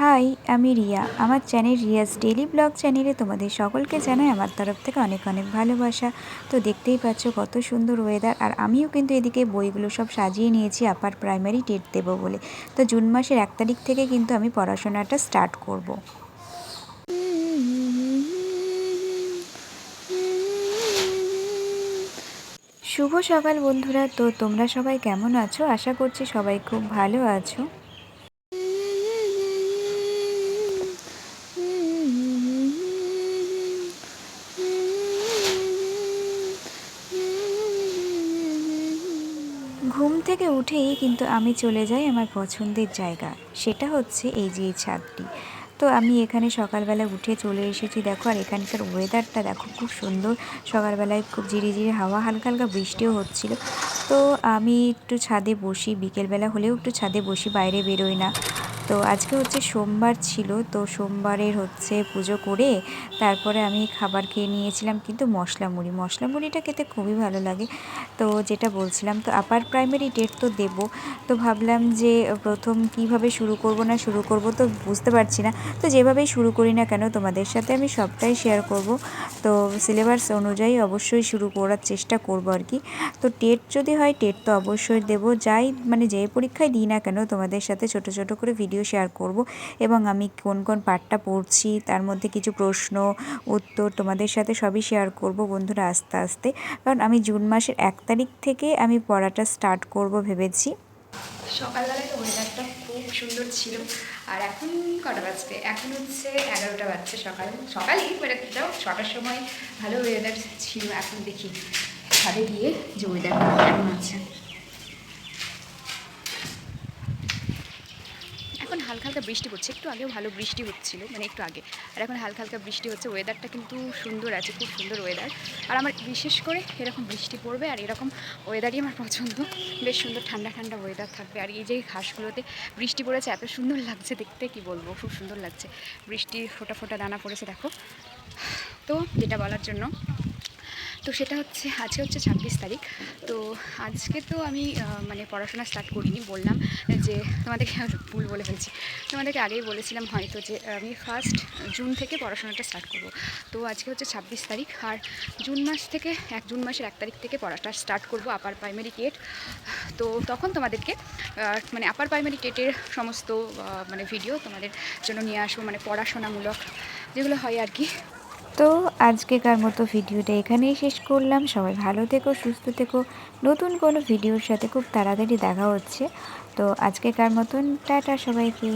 High, আমি রিয়া। আমার channel Riya's daily blog চ্যানেলে তোমাদের সকলকে জানাই আমার তরফ থেকে অনেক অনেক ভালোবাসা। তো দেখতেই পাচ্ছ কত সুন্দর ওয়েদার আর আমিও কিন্তু এদিকে বইগুলো সব সাজিয়ে নিয়েছি আপার প্রাইমারি ডেট দেবো বলে। তো জুন মাসের এক তারিখ থেকে কিন্তু আমি পড়াশোনাটা স্টার্ট করব। শুভ সকাল বন্ধুরা। তো তোমরা সবাই কেমন আছো? আশা করছি সবাই খুব ভালো আছো। ঘুম থেকে উঠেই কিন্তু আমি চলে যাই আমার পছন্দের জায়গা। সেটা হচ্ছে এই যে ছাদটি। তো আমি এখানে সকালবেলা উঠে চলে এসেছি। দেখো, আর এখানকার ওয়েদারটা দেখো, খুব সুন্দর। সকালবেলায় খুব ঝিরিঝিরি হাওয়া, হালকা হালকা বৃষ্টিও হচ্ছিল। তো আমি একটু ছাদে বসি। বিকেলবেলা হলেও একটু ছাদে বসি, বাইরে বেরোই না। তো আজকে হচ্ছে সোমবার ছিল, তো সোমবারের হচ্ছে পুজো করে তারপরে আমি খাবার খেয়ে নিয়েছিলাম কিন্তু মশলা মুড়ি। মশলা মুড়িটা খেতে খুবই ভালো লাগে, তো যেটা বলছিলাম, তো আপার প্রাইমারি ডেট তো দেবো, তো ভাবলাম যে প্রথম কীভাবে শুরু করব না শুরু করব তো বুঝতে পারছি না, তো যেভাবেই শুরু করি না কেন তোমাদের সাথে আমি সবটাই শেয়ার করব। তো সিলেবাস অনুযায়ী অবশ্যই শুরু করার চেষ্টা করব আর কি। তো টেট যদি হয় টেট তো অবশ্যই দেব। যাই মানে যে পরীক্ষায় দিই না কেন, তোমাদের সাথে ছোট ছোট করে ভিডিও শেয়ার করব এবং আমি কোন কোন পার্টটা পড়ছি, তার মধ্যে কিছু প্রশ্ন, উত্তর তোমাদের সাথে সবই শেয়ার করব বন্ধুরা আস্তে আস্তে। কারণ আমি জুন মাসের এক তারিখ থেকে আমি পড়াটা স্টার্ট করব ভেবেছি। সকালবেলায় তো ওয়েদারটা খুব সুন্দর ছিল। আর এখন কটা বাজবে এখন হচ্ছে এগারোটা বাজছে সকাল। সকালই মানে ছটার সময় ভালো ওয়েদার ছিল। এখন দেখি, ছাদে গিয়ে যে ওয়েদারটা কেমন আছে এখন হালকা হালকা বৃষ্টি পড়ছে। একটু আগেও ভালো বৃষ্টি হচ্ছিল মানে একটু আগে। আর এখন হালকা হালকা বৃষ্টি হচ্ছে ওয়েদারটা কিন্তু সুন্দর আছে, খুব সুন্দর ওয়েদার আর আমার বিশেষ করে এরকম বৃষ্টি পড়বে, আর এরকম ওয়েদারই আমার পছন্দ। বেশ সুন্দর ঠান্ডা ঠান্ডা ওয়েদার থাকবে। আর এই যে ঘাসগুলোতে বৃষ্টি পড়েছে, এত সুন্দর লাগছে দেখতে, কি বলব, খুব সুন্দর লাগছে। বৃষ্টি ফোটা ফোটা দানা পড়েছে, দেখো। তো, যেটা বলার জন্য তো সেটা হচ্ছে, আজকে হচ্ছে ছাব্বিশ তারিখ। তো আজকে তো আমি মানে পড়াশোনা স্টার্ট করিনি, বললাম যে তোমাদেরকে ভুল বলে ফেলছি। তোমাদেরকে আগেই বলেছিলাম হয়তো যে আমি ফার্স্ট জুন থেকে পড়াশোনাটা স্টার্ট করব। তো আজকে হচ্ছে ছাব্বিশ তারিখ, আর জুন মাস থেকে, এক জুন মাসের এক তারিখ থেকে পড়াটা স্টার্ট করব আপার প্রাইমারি টেট তো তখন তোমাদেরকে মানে আপার প্রাইমারি টেটের সমস্ত মানে ভিডিও তোমাদের জন্য নিয়ে আসব মানে পড়াশোনামূলক যেগুলো হয় আর কি। তো আজকেকার মতো ভিডিওটা এখানেই শেষ করলাম। সবাই ভালো থেকো, সুস্থ থেকো। নতুন কোনো ভিডিওর সাথে খুব তাড়াতাড়ি দেখা হচ্ছে। তো আজকেকার মতন টাটা সবাইকে।